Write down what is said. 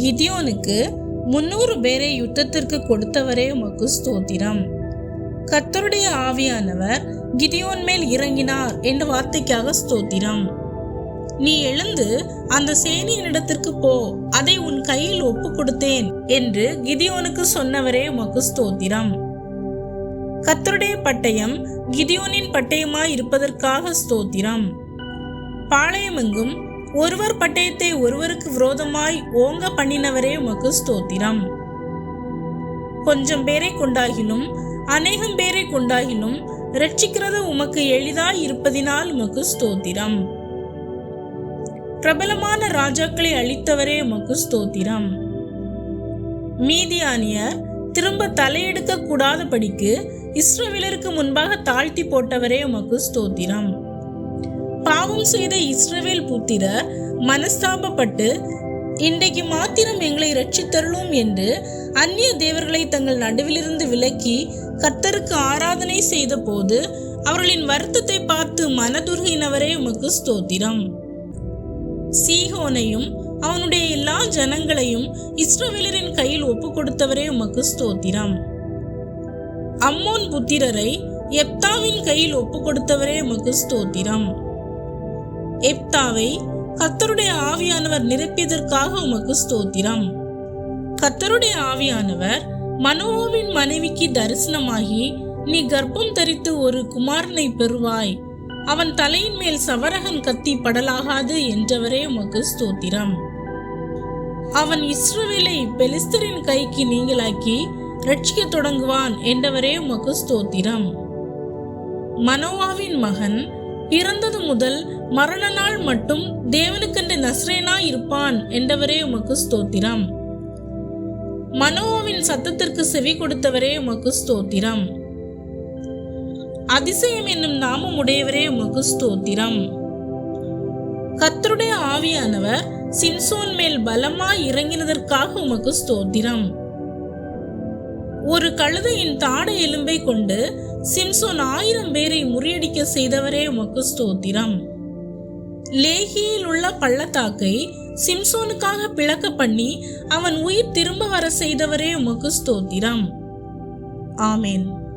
கிதியோனுக்கு முன்னூறு பேரை யுத்தத்திற்கு கொடுத்தவரே உமக்கு ஸ்தோத்திரம். கத்தருடைய ஆவியானவர் கிதியோன் மேல் இறங்கினார் என்ற வார்த்தைக்காக ஸ்தோத்திரம். நீ எழுந்து அந்த சேனியனிடத்திற்கு போ அதை உன் கையில் ஒப்பு கொடுத்தேன் என்று கிதியோனுக்கு சொன்னவரே உமக்கு ஸ்தோத்திரம். கத்தருடைய பட்டயம் கிதியோனின் பட்டயமாய் இருப்பதற்காக ஸ்தோத்திரம். பாளையமெங்கும் ஒருவர் பட்டயத்தை ஒருவருக்கு விரோதமாய் ஓங்க பண்ணினவரே உமக்கு ஸ்தோத்திரம். கொஞ்சம் பேரை கொண்டாகிலும் அநேகம் பேரை கொண்டாகிலும் ரட்சிக்கிறது உமக்கு எளிதாய் இருப்பதினால் உமக்கு ஸ்தோத்திரம். பிரபலமான ராஜாக்களை அளித்தவரே உமக்கு ஸ்தோத்திரம். மீதியானியர் திரும்ப தலையெடுக்க கூடாதபடிக்கு இஸ்ரவேலருக்கு முன்பாக தாழ்த்தி போட்டவரே உமக்கு ஸ்தோத்திரம். பாவம் செய்த இஸ்ரவேல் புத்திரர் மனஸ்தாபப்பட்டு இன்றைக்கு மாத்திரம் எங்களை ரட்சித்தருளும் என்று அந்நிய தேவர்களை தங்கள் நடுவிலிருந்து விலக்கி கர்த்தருக்கு ஆராதனை செய்த போது அவர்களின் வருத்தத்தை பார்த்து மனதுருகினவரே உமக்கு ஸ்தோத்திரம். சீகோனையும் அவனுடைய எல்லா ஜனங்களையும் இஸ்ரவேலரின் கையில் ஒப்பு கொடுத்தவரே உமக்கு ஸ்தோத்திரம். அம்மோன் புத்திரரை எப்தாவின் கையில் ஒப்பு கொடுத்தவரே உமக்கு ஸ்தோத்திரம். எப்தாவை கத்தருடைய ஆவியானவர் நிரப்பியதற்காக உமக்கு ஸ்தோத்திரம். கத்தருடைய ஆவியானவர் மனோவின் மனைவிக்கு தரிசனமாகி நீ கர்ப்பம் தரித்து ஒரு குமாரனை பெறுவாய். அவன் தலையின் மேல் சவரகன் கத்தி படலாகாது என்றவரே உமக்கு ஸ்தோத்திரம். அவன் இஸ்ரவேலை பெலிஸ்தரின் கைக்கு நீங்களாக்கி ரட்சிக்கத் தொடங்குவான் என்றவரே உமக்கு ஸ்தோத்திரம். மனோவாவின் மகன் பிறந்தது முதல் மரண நாள் மட்டும் தேவனுக்கென்று நஸ்ரேனா இருப்பான் என்றவரே உமக்கு ஸ்தோத்திரம். மனோவின் சத்தத்திற்கு செவி கொடுத்தவரே உமக்கு ஸ்தோத்திரம். அதிசயம் என்னும் நாமம் உடையவரே உமக்கு ஸ்தோத்திரம். கத்தருடைய ஆவியானவர் சின்சோன் மேல் பலமாய் இறங்கினதற்காக உமக்கு ஸ்தோத்திரம். ஒரு கழுதையின் தாடை எலும்பை கொண்டு சிம்சோன் ஆயிரம் பேரை முறியடிக்க செய்தவரே உமக்கு ஸ்தோத்திரம். லேகியில் உள்ள பள்ளத்தாக்கை சிம்சோனுக்காக பிளக்க பண்ணி அவன் உயிர் திரும்ப வர செய்தவரே உமக்கு ஸ்தோத்திரம். ஆமேன்.